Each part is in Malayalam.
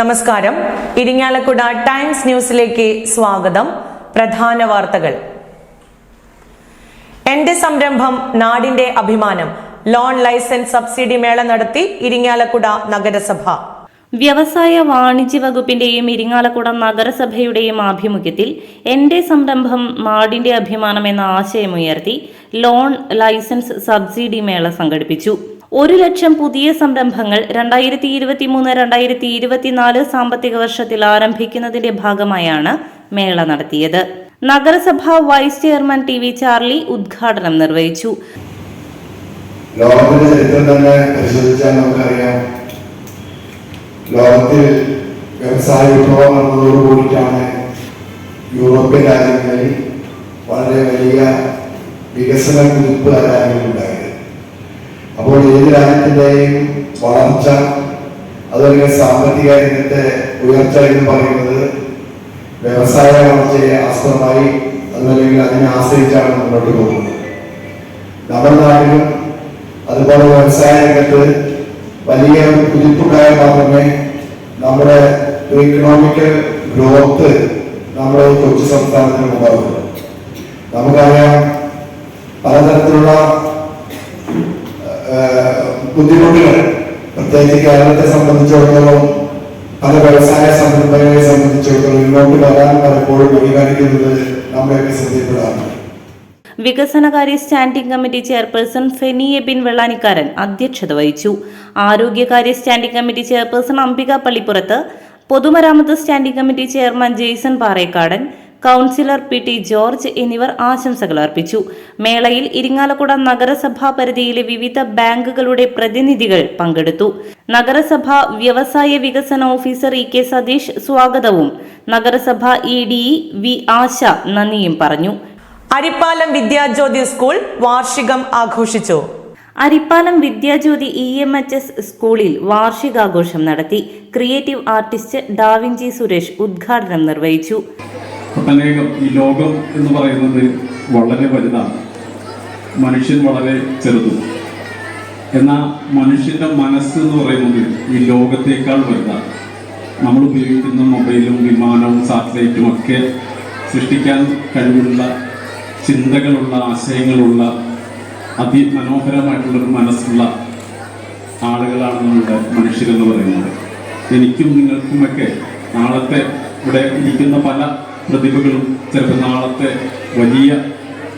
നമസ്കാരം. ഇരിങ്ങാലക്കുട ടൈംസ് ന്യൂസിലേക്ക് സ്വാഗതം. പ്രധാന വാർത്തകൾ. എന്റെ സംരംഭം നാടിന്റെ അഭിമാനം. ലോൺ ലൈസൻസ് സബ്സിഡി മേള നടത്തി ഇരിങ്ങാലക്കുട നഗരസഭ. വ്യവസായ വാണിജ്യ വകുപ്പിന്റെയും ഇരിങ്ങാലക്കുട നഗരസഭയുടെയും ആഭിമുഖ്യത്തിൽ എന്റെ സംരംഭം നാടിന്റെ അഭിമാനം എന്ന ആശയമുയർത്തി ലോൺ ലൈസൻസ് സബ്സിഡി മേള സംഘടിപ്പിച്ചു. ഒരു ലക്ഷം പുതിയ സംരംഭങ്ങൾ രണ്ടായിരത്തി ഇരുപത്തി മൂന്ന് രണ്ടായിരത്തി ഇരുപത്തിനാല് സാമ്പത്തിക വർഷത്തിൽ ആരംഭിക്കുന്നതിന്റെ ഭാഗമായാണ് മേള നടത്തിയത്. നഗരസഭ vice chairman T V Charlie ഉദ്ഘാടനം നിർവഹിച്ചു. ലോകത്തിന്റെ ചരിത്രം തന്നെ പരിശോധിച്ചാൽ നമുക്കറിയാം. ലോകത്തിൽ വ്യവസായ വിപ്ലവം നടന്നതോടുകൂടിയിട്ടാണ് യൂറോപ്യൻ രാജ്യങ്ങളിൽ വളരെ വലിയ വികസന കുതിപ്പ് ആ രാജ്യങ്ങളുണ്ടായത് അപ്പോൾ ഏത് രാജ്യത്തിന്റെയും വളർച്ച അതുപോലെ സാമ്പത്തിക രംഗത്തെ ഉയർച്ച എന്ന് പറയുന്നത് വ്യവസായ വളർച്ചയെ ആസ്പദമായി അതല്ലെങ്കിൽ അതിനെ ആശ്രയിച്ചാണ് മുന്നോട്ട് പോകുന്നത്. നമ്മുടെ നാട്ടിലും അതുപോലെ വ്യവസായ രംഗത്ത് വലിയ ഒരു കുതിപ്പുണ്ടായാൽ മാത്രമേ നമ്മുടെ ഇക്കണോമിക്കൽ ഗ്രോത്ത് നമ്മുടെ കൊച്ചു സംസ്ഥാനത്തിന് ഉണ്ടാവുള്ളൂ നമുക്കറിയാം പലതരത്തിലുള്ള ബുദ്ധിമുട്ടുകൾ. പ്രത്യേകിച്ച് കേരളത്തെ സംബന്ധിച്ചിടത്തോളം പല വ്യവസായ സംരംഭങ്ങളെ സംബന്ധിച്ചിടത്തോളം ഇങ്ങോട്ട് വരാൻ പലപ്പോഴും പരിഗണിക്കുന്നത് നമ്മളെയൊക്കെ ശ്രദ്ധയിൽപ്പെടാറുണ്ട്. വികസനകാര്യ standing committee chairperson Feni Abin Vellanikkaran അധ്യക്ഷത വഹിച്ചു. ആരോഗ്യകാര്യ standing committee chairperson Ambika Pallippurath പൊതുമരാമത്ത് standing committee chairman Jaison Parekkadan councillor P T George എന്നിവർ ആശംസകൾ അർപ്പിച്ചു. മേളയിൽ ഇരിങ്ങാലക്കുട നഗരസഭാ പരിധിയിലെ വിവിധ ബാങ്കുകളുടെ പ്രതിനിധികൾ പങ്കെടുത്തു. നഗരസഭ വ്യവസായ വികസന ഓഫീസർ ഇ കെ സതീഷ് സ്വാഗതവും നഗരസഭ ഇ ഡി വി ആശ നന്ദിയും പറഞ്ഞു. അരിപ്പാലം വിദ്യാജ്യോതി സ്കൂൾ വാർഷികം ആഘോഷിച്ചു. Arippalam Vidyajyothi E M H S സ്കൂളിൽ വാർഷികാഘോഷം നടത്തി. ക്രിയേറ്റീവ് ആർട്ടിസ്റ്റ് ഡാവിഞ്ചി സുരേഷ് ഉദ്ഘാടനം നിർവഹിച്ചു. ഒട്ടനേകം ഈ ലോകം എന്ന് പറയുന്നത് വളരെ വലുതാണ്. മനുഷ്യൻ വളരെ ചെറുതും. എന്നാൽ മനുഷ്യന്റെ മനസ്സ് എന്ന് പറയുന്നത് ഈ ലോകത്തേക്കാൾ വലുതാണ്. നമ്മൾ ഉപയോഗിക്കുന്ന മൊബൈലും വിമാനവും സാറ്റലൈറ്റും ഒക്കെ സൃഷ്ടിക്കാൻ കഴിവുള്ള ചിന്തകളുള്ള ആശയങ്ങളുള്ള അതിമനോഹരമായിട്ടുള്ളൊരു മനസ്സുള്ള ആളുകളാണ് നമ്മുടെ മനുഷ്യരെന്ന് പറയുന്നത്. എനിക്കും നിങ്ങൾക്കുമൊക്കെ നാളത്തെ ഇവിടെ ഇരിക്കുന്ന പല പ്രതിഭകളും ചിലപ്പോൾ നാളത്തെ വലിയ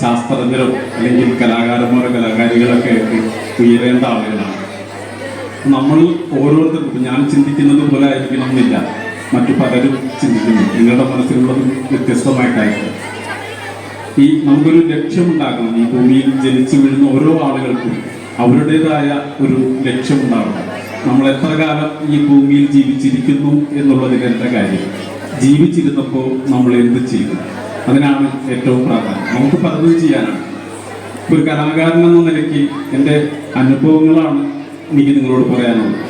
ശാസ്ത്രജ്ഞരും അല്ലെങ്കിൽ കലാകാരന്മാരോ കലാകാരികളൊക്കെ ഉയരേണ്ട ആളുകളാണ്. നമ്മൾ ഓരോരുത്തർക്കും ഞാൻ ചിന്തിക്കുന്നത് പോലെ ആയിരിക്കണം എന്നില്ല മറ്റു പലരും ചിന്തിക്കുന്നു. നിങ്ങളുടെ മനസ്സിലുള്ളത് വ്യത്യസ്തമായിട്ടായിരിക്കും. ഈ നമുക്കൊരു ലക്ഷ്യമുണ്ടാക്കണം ഈ ഭൂമിയിൽ ജനിച്ചു വീഴുന്ന ഓരോ ആളുകൾക്കും അവരുടേതായ ഒരു ലക്ഷ്യമുണ്ടാകണം. നമ്മൾ എത്ര കാലം ഈ ഭൂമിയിൽ ജീവിച്ചിരിക്കുന്നു എന്നുള്ളതിലല്ല കാര്യം? ജീവിച്ചിരുന്നപ്പോൾ നമ്മൾ എന്ത് ചെയ്തു? അതിനാണ് ഏറ്റവും പ്രാധാന്യം. നമുക്ക് പലതും ചെയ്യാനാണ്. ഒരു കലാകാരൻ എന്ന നിലയ്ക്ക് എന്റെ അനുഭവങ്ങളാണ് എനിക്ക് നിങ്ങളോട് പറയാനുള്ളത്.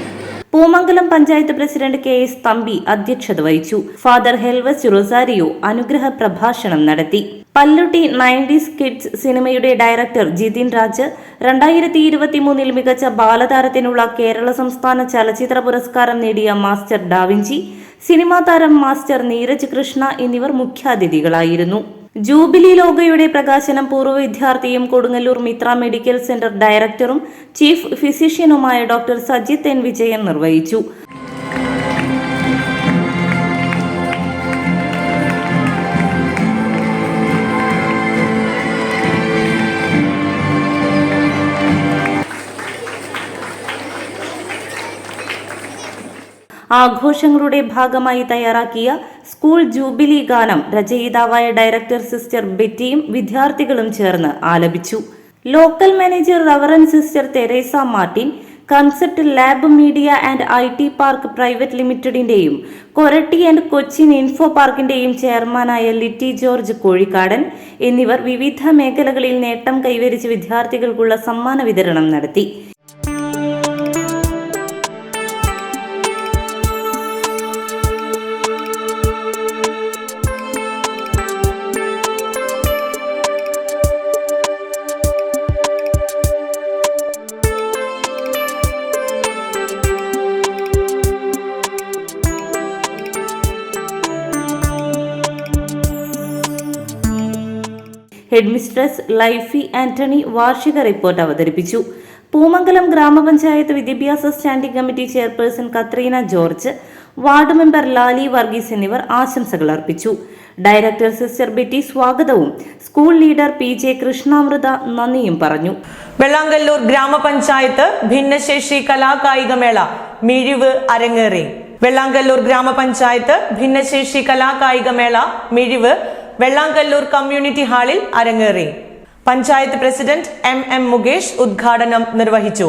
Poomangalam panchayat president K S Thampi അധ്യക്ഷത വഹിച്ചു. ഫാദർ ഹെൽവസ് റൊസാരിയോ അനുഗ്രഹ പ്രഭാഷണം നടത്തി. പല്ലുട്ടി നയന്റീസ് കിഡ്സ് സിനിമയുടെ ഡയറക്ടർ ജിതിൻ രാജ് രണ്ടായിരത്തി ഇരുപത്തി മൂന്നിൽ മികച്ച ബാലതാരത്തിനുള്ള കേരള സംസ്ഥാന ചലച്ചിത്ര പുരസ്കാരം നേടിയ മാസ്റ്റർ ഡാവിഞ്ചി സിനിമാ താരം മാസ്റ്റർ നീരജ് കൃഷ്ണ എന്നിവർ മുഖ്യാതിഥികളായിരുന്നു. ജൂബിലി ലോഗയുടെ പ്രകാശനം പൂർവ വിദ്യാർത്ഥിയും കൊടുങ്ങല്ലൂർ മിത്ര മെഡിക്കൽ സെന്റർ ഡയറക്ടറും ചീഫ് ഫിസിഷ്യനുമായ ഡോക്ടർ സജിത് എൻ വിജയൻ നിർവഹിച്ചു. ആഘോഷങ്ങളുടെ ഭാഗമായി തയ്യാറാക്കിയ സ്കൂൾ ജൂബിലി ഗാനം രചയിതാവായ ഡയറക്ടർ സിസ്റ്റർ ബെറ്റിയും വിദ്യാർത്ഥികളും ചേർന്ന് ആലപിച്ചു. Local manager reverend sister Teresa Martin concept lab media and I T park private ലിമിറ്റഡിന്റെയും Koratty and Cochin info പാർക്കിന്റെയും ചെയർമാനായ ലിറ്റി ജോർജ് കോഴിക്കാടൻ എന്നിവർ വിവിധ മേഖലകളിൽ നേട്ടം കൈവരിച്ച വിദ്യാർത്ഥികൾക്കുള്ള സമ്മാന വിതരണം നടത്തി. ഹെഡ്മിസ്ട്രസ് ലൈഫി ആന്റണി വാർഷിക റിപ്പോർട്ട് അവതരിപ്പിച്ചു. പൂമംഗലം ഗ്രാമപഞ്ചായത്ത് വിദ്യാഭ്യാസ standing committee chairperson Katrina George ward member Lali Varghese എന്നിവർ ആശംസകൾ അർപ്പിച്ചു. ഡയറക്ടർ സിസ്റ്റർ ബിറ്റി സ്വാഗതവും. School leader P J Krishnamrutha നന്ദിയും പറഞ്ഞു. വെള്ളാങ്കല്ലൂർ ഗ്രാമപഞ്ചായത്ത് ഭിന്നശേഷി കലാകായികമേള മിഴിവ് അരങ്ങേറി. വെള്ളാങ്കല്ലൂർ ഗ്രാമപഞ്ചായത്ത് ഭിന്നശേഷി കലാകായികമേള മിഴിവ് വെള്ളാങ്കല്ലൂർ കമ്മ്യൂണിറ്റി ഹാളിൽ അരങ്ങേറി. Panchayat president M M Mukesh ഉദ്ഘാടനം നിർവഹിച്ചു.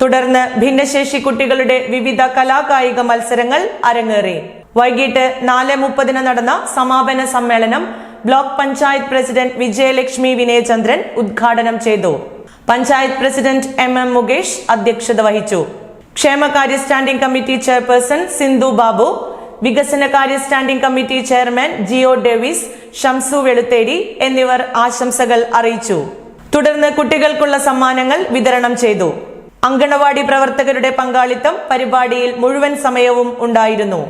തുടർന്ന് ഭിന്നശേഷി കുട്ടികളുടെ വിവിധ കലാകായിക മത്സരങ്ങൾ അരങ്ങേറി. വൈകിട്ട് നാല് മുപ്പതിന് നടന്ന സമാപന സമ്മേളനം ബ്ലോക്ക് പഞ്ചായത്ത് പ്രസിഡന്റ് വിജയലക്ഷ്മി വിനയചന്ദ്രൻ ഉദ്ഘാടനം ചെയ്തു. Panchayat president M M Mukesh അധ്യക്ഷത വഹിച്ചു. ക്ഷേമകാര്യ standing committee chairperson Sindhu Babu വികസനകാര്യ standing committee chairman Jio Davis Shamsu Veluthery എന്നിവർ ആശംസകൾ അറിയിച്ചു. തുടർന്ന് കുട്ടികൾക്കുള്ള സമ്മാനങ്ങൾ വിതരണം ചെയ്തു. അങ്കണവാടി പ്രവർത്തകരുടെ പങ്കാളിത്തം പരിപാടിയിൽ മുഴുവൻ സമയവും ഉണ്ടായിരുന്നു.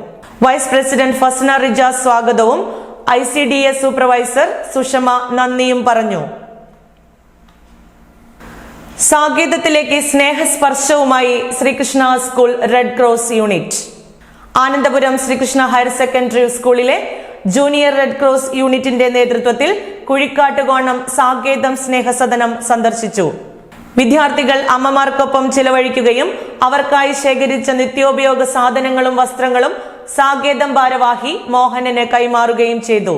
വൈസ് പ്രസിഡന്റ് ഫസ്ന റിജാസ് സ്വാഗതവും I C D S supervisor Sushama നന്ദിയും പറഞ്ഞു. സാഗീതത്തിലേക്ക് സ്നേഹസ്പർശവുമായി Sreekrishna school red cross unit. Anandapuram Sreekrishna higher secondary സ്കൂളിലെ ജൂനിയർ റെഡ് ക്രോസ് യൂണിറ്റിന്റെ നേതൃത്വത്തിൽ കുഴിക്കാട്ടുകോണം സാകേതം സ്നേഹസദനം സന്ദർശിച്ചു. വിദ്യാർത്ഥികൾ അമ്മമാർക്കൊപ്പം ചിലവഴിക്കുകയും അവർക്കായി ശേഖരിച്ച നിത്യോപയോഗ സാധനങ്ങളും വസ്ത്രങ്ങളും സാകേതം ഭാരവാഹി മോഹനന് കൈമാറുകയും ചെയ്തു.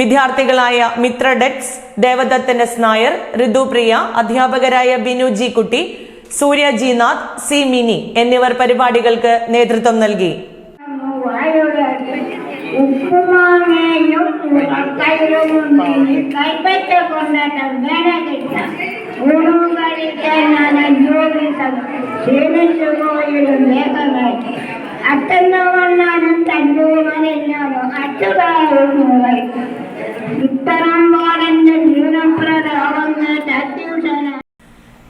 വിദ്യാർത്ഥികളായ മിത്ര ഡെറ്റ്സ് ദേവദത്തൻ എസ് നായർ ഋതുപ്രിയ അധ്യാപകരായ Binu G Kutty Surya G Nath C Mini എന്നിവർ പരിപാടികൾക്ക് നേതൃത്വം നൽകി.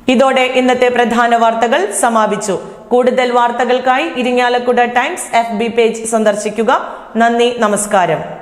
ഇതോടെ ഇന്നത്തെ പ്രധാന വാർത്തകൾ സമാപിച്ചു. കൂടുതൽ വാർത്തകൾക്കായി ഇരിങ്ങാലക്കുട ടൈംസ് എഫ് പേജ് സന്ദർശിക്കുക. നന്ദി നമസ്കാരം.